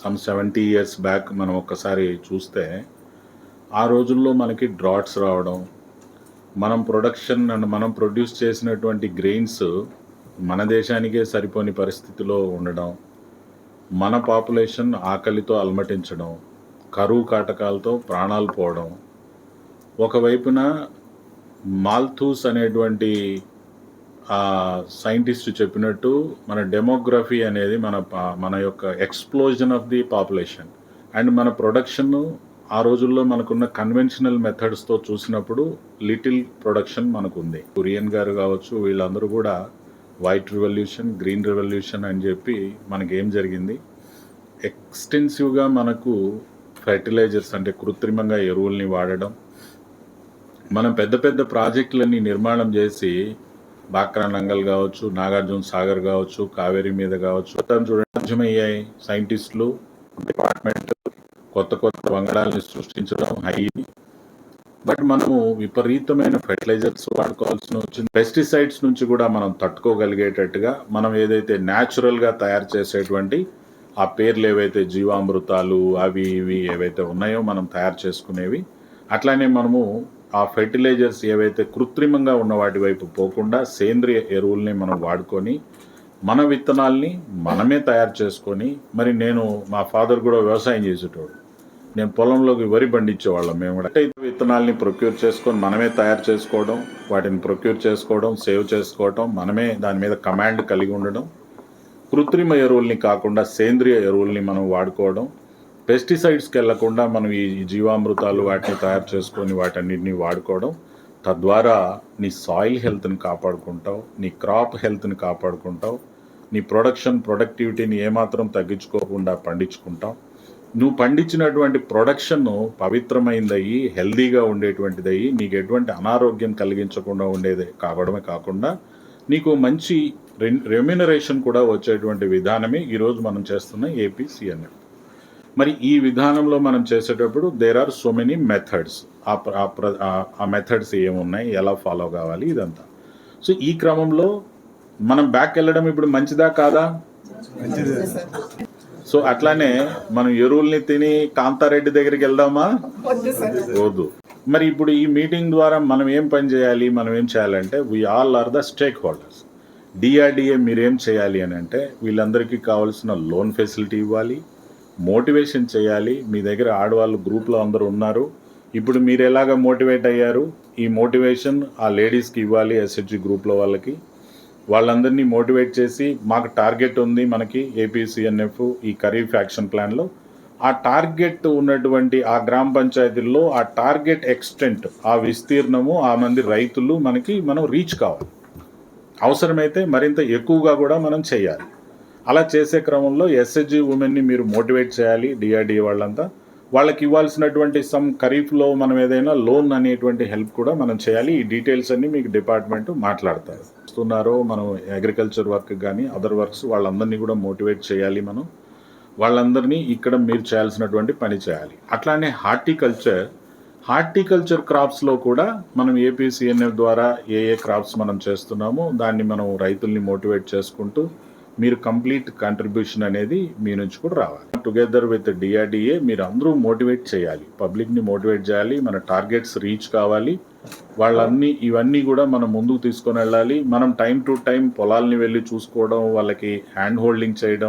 Some seventy years back మనం ఒక్కసారి చూస్తే ఆ రోజుల్లో మనకి డ్రాట్స్ రావడం మనం ప్రొడక్షన్ అండ్ మనం ప్రొడ్యూస్ చేసినటువంటి గ్రెయిన్స్ మన దేశానికే సరిపోని పరిస్థితిలో ఉండడం మన పాపులేషన్ ఆకలితో అలమటించడం కరువు కాటకాలతో ప్రాణాలు పోవడం ఒకవైపున మాల్థూస్ అనేటువంటి సైంటిస్ట్ చెప్పినట్టు మన డెమోగ్రఫీ అనేది మన మన యొక్క explosion of the population and మన ప్రొడక్షన్ ఆ రోజుల్లో మనకున్న కన్వెన్షనల్ మెథడ్స్తో చూసినప్పుడు లిటిల్ ప్రొడక్షన్ మనకుంది. కురియన్ గారు కావచ్చు వీళ్ళందరూ కూడా వైట్ రివల్యూషన్ గ్రీన్ రెవల్యూషన్ అని చెప్పి మనకేం జరిగింది? ఎక్స్టెన్సివ్గా మనకు ఫెర్టిలైజర్స్ అంటే కృత్రిమంగా ఎరువుల్ని వాడడం మనం పెద్ద పెద్ద ప్రాజెక్టులన్నీ నిర్మాణం చేసి బాక్రా నంగల్ కావచ్చు నాగార్జున సాగర్ కావచ్చు కావేరీ మీద కావచ్చు. చూడండి సాధ్యమయ్యాయి సైంటిస్టులు డిపార్ట్మెంట్ కొత్త కొత్త వంగడాలని సృష్టించడం హై. బట్ మనము విపరీతమైన ఫెర్టిలైజర్స్ వాడుకోవాల్సిన వచ్చింది. పెస్టిసైడ్స్ నుంచి కూడా మనం తట్టుకోగలిగేటట్టుగా మనం ఏదైతే న్యాచురల్గా తయారు చేసేటువంటి ఆ పేర్లు ఏవైతే జీవామృతాలు అవి ఇవి ఏవైతే ఉన్నాయో మనం తయారు చేసుకునేవి అట్లానే మనము ఆ ఫెర్టిలైజర్స్ ఏవైతే కృత్రిమంగా ఉన్న వాటి వైపు పోకుండా సేంద్రియ ఎరువుల్ని మనం వాడుకొని మన విత్తనాల్ని మనమే తయారు చేసుకొని మరి నేను మా ఫాదర్ కూడా వ్యవసాయం చేసేటోడు. నేను పొలంలోకి వరి పండించేవాళ్ళం మేము కూడా. అంటే విత్తనాల్ని ప్రొక్యూర్ చేసుకొని మనమే తయారు చేసుకోవడం వాటిని ప్రొక్యూర్ చేసుకోవడం సేవ్ చేసుకోవడం మనమే దాని మీద కమాండ్ కలిగి ఉండడం కృత్రిమ ఎరువుల్ని కాకుండా సేంద్రియ ఎరువుల్ని మనం వాడుకోవడం పెస్టిసైడ్స్కి వెళ్ళకుండా మనం ఈ జీవామృతాలు వాటిని తయారు చేసుకొని వాటన్నిటిని వాడుకోవడం తద్వారా నీ సాయిల్ హెల్త్ని కాపాడుకుంటావు నీ క్రాప్ హెల్త్ని కాపాడుకుంటావు నీ ప్రొడక్షన్ ప్రొడక్టివిటీని ఏమాత్రం తగ్గించుకోకుండా పండించుకుంటావు. నువ్వు పండించినటువంటి ప్రొడక్షన్ పవిత్రమైందయ్యి హెల్దీగా ఉండేటువంటిదయ్యి నీకు ఎటువంటి అనారోగ్యం కలిగించకుండా ఉండేది కావడమే కాకుండా నీకు మంచి రెమ్యునరేషన్ కూడా వచ్చేటువంటి విధానమే ఈరోజు మనం చేస్తున్న ఏపీసీఎన్ఎఫ్. మరి ఈ విధానంలో మనం చేసేటప్పుడు there are so many methods ఆ ప్ర- ఆ ప్ర- ఆ- ఆ మెథడ్స్ ఏమున్నాయి? ఎలా ఫాలో కావాలి? ఇదంతా. సో ఈ క్రమంలో మనం బ్యాక్ వెళ్ళడం ఇప్పుడు మంచిదా కాదా? సో అట్లానే మనం ఎరువుల్ని తిని కాంతారెడ్డి దగ్గరికి వెళ్దామా? వద్దు మరి ఇప్పుడు ఈ మీటింగ్ ద్వారా మనం ఏం పని చేయాలి? మనం ఏం చేయాలంటే we all are the stakeholders DRDA మీరేం చేయాలి అని అంటే వీళ్ళందరికీ కావాల్సిన లోన్ ఫెసిలిటీ ఇవ్వాలి. మోటివేషన్ చేయాలి. మీ దగ్గర ఆడవాళ్ళు గ్రూప్లో అందరూ ఉన్నారు. ఇప్పుడు మీరు ఎలాగ మోటివేట్ అయ్యారు? ఈ మోటివేషన్ ఆ లేడీస్కి ఇవ్వాలి ఎస్హెచ్జి గ్రూప్లో వాళ్ళకి. వాళ్ళందరినీ మోటివేట్ చేసి మాకు టార్గెట్ ఉంది మనకి ఏపీసీఎన్ఎఫ్ ఈ ఖరీఫ్ యాక్షన్ ప్లాన్లో. ఆ టార్గెట్ ఉన్నటువంటి ఆ గ్రామ పంచాయతీల్లో ఆ టార్గెట్ ఎక్స్టెంట్ ఆ విస్తీర్ణము ఆ మంది రైతులు మనకి మనం రీచ్ కావాలి. అవసరమైతే మరింత ఎక్కువగా కూడా మనం చేయాలి. అలా చేసే క్రమంలో ఎస్హెచ్జి ఉమెన్ని మీరు మోటివేట్ చేయాలి డిఆర్డిఏ వాళ్ళంతా. వాళ్ళకి ఇవ్వాల్సినటువంటి సమ్ ఖరీఫ్లో మనం ఏదైనా లోన్ అనేటువంటి హెల్ప్ కూడా మనం చేయాలి. ఈ డీటెయిల్స్ అన్ని మీకు డిపార్ట్మెంట్ మాట్లాడతారు. వస్తున్నారో మనం అగ్రికల్చర్ వర్క్ కానీ అదర్ వర్క్స్ వాళ్ళందరినీ కూడా మోటివేట్ చేయాలి మనం. వాళ్ళందరినీ ఇక్కడ మీరు చేయాల్సినటువంటి పని చేయాలి. అట్లానే హార్టికల్చర్ హార్టికల్చర్ క్రాప్స్లో కూడా మనం ఏపీసీఎన్ఎఫ్ ద్వారా ఏ ఏ క్రాప్స్ మనం చేస్తున్నామో దాన్ని మనం రైతుల్ని మోటివేట్ చేసుకుంటూ మీరు కంప్లీట్ కాంట్రిబ్యూషన్ అనేది మీ నుంచి కూడా రావాలి. టుగెదర్ విత్ డిఆర్డిఏ మీరు అందరూ మోటివేట్ చేయాలి. పబ్లిక్ని మోటివేట్ చేయాలి మన టార్గెట్స్ రీచ్ కావాలి. వాళ్ళన్నీ ఇవన్నీ కూడా మనం ముందుకు తీసుకొని వెళ్ళాలి. మనం టైం టు టైం పొలాల్ని వెళ్ళి చూసుకోవడం వాళ్ళకి హ్యాండ్ హోల్డింగ్ చేయడం.